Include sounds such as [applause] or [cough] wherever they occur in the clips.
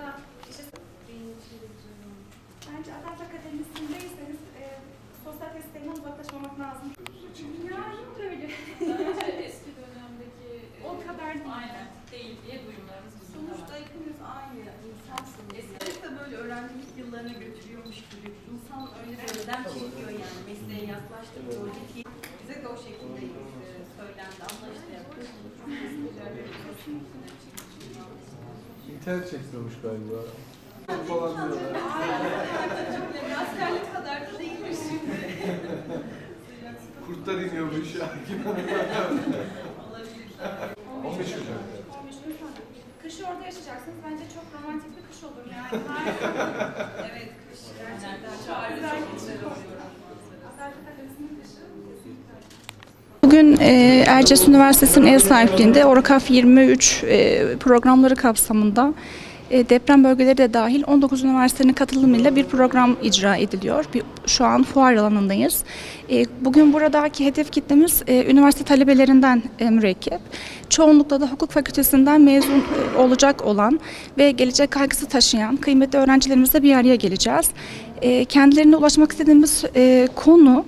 da işte. Bence Adalet Akademisi'ndeyseniz e, sosyal desteğinden uzaklaşmamak lazım. Ya yok öyle. Bence eski e, O kadar değil. diye duyumlarımız bizim Sonuçta hepimiz aynı insansınız. Eskileri de böyle öğrencilik yıllarına götürüyormuş gibi. İnsan öyle özlem çekiyor yani mesleğe yaklaştıkça o. Bize de o şekilde e, söylendi, anlaştı. Çok İnternet çekmiyormuş galiba. Falan diyorlar. Askerlik kadar da değildir şimdi. [laughs] Kurtlar iniyormuş. Olabilir. 15 Ocak. 15 gün sonra. Kışı orada yaşayacaksınız. Bence çok romantik bir kış olur yani. [laughs] Evet, kış Gerçekten çok çok güzel geçiyor. oluyor. Adalet Akademisi'nin. Bugün e, Erciyes Üniversitesi'nin ev sahipliğinde Orkaf 23 e, programları kapsamında e, deprem bölgeleri de dahil 19 üniversitenin katılımıyla bir program icra ediliyor. Bir, şu an fuar alanındayız. E, bugün buradaki hedef kitlemiz e, üniversite talebelerinden e, mürekkep. Çoğunlukla da hukuk fakültesinden mezun e, olacak olan ve gelecek kaygısı taşıyan kıymetli öğrencilerimizle bir araya geleceğiz. E, kendilerine ulaşmak istediğimiz e, konu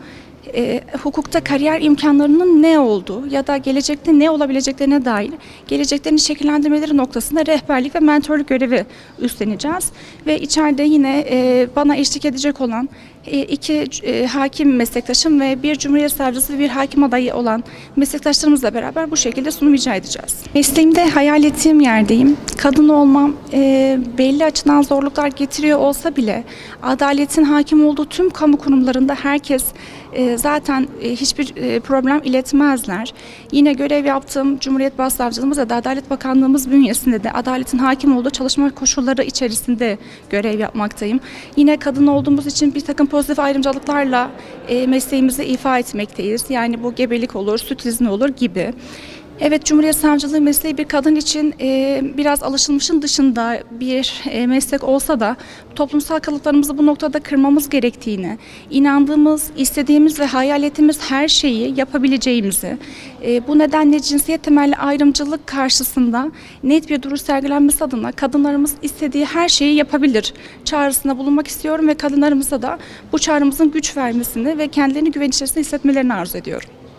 e, hukukta kariyer imkanlarının ne olduğu ya da gelecekte ne olabileceklerine dair geleceklerini şekillendirmeleri noktasında rehberlik ve mentorluk görevi üstleneceğiz. Ve içeride yine e, bana eşlik edecek olan iki e, hakim meslektaşım ve bir cumhuriyet savcısı ve bir hakim adayı olan meslektaşlarımızla beraber bu şekilde sunum icra edeceğiz. Mesleğimde hayal ettiğim yerdeyim. Kadın olmam e, belli açıdan zorluklar getiriyor olsa bile adaletin hakim olduğu tüm kamu kurumlarında herkes e, zaten e, hiçbir e, problem iletmezler. Yine görev yaptığım Cumhuriyet Başsavcılığımız ve de Adalet Bakanlığımız bünyesinde de adaletin hakim olduğu çalışma koşulları içerisinde görev yapmaktayım. Yine kadın olduğumuz için bir takım pozitif ayrımcılıklarla e, mesleğimizi ifa etmekteyiz. Yani bu gebelik olur, süt izni olur gibi. Evet, Cumhuriyet Savcılığı mesleği bir kadın için e, biraz alışılmışın dışında bir e, meslek olsa da toplumsal kalıplarımızı bu noktada kırmamız gerektiğini, inandığımız, istediğimiz ve hayal ettiğimiz her şeyi yapabileceğimizi, e, bu nedenle cinsiyet temelli ayrımcılık karşısında net bir duruş sergilenmesi adına kadınlarımız istediği her şeyi yapabilir çağrısında bulunmak istiyorum ve kadınlarımıza da bu çağrımızın güç vermesini ve kendilerini güven içerisinde hissetmelerini arzu ediyorum.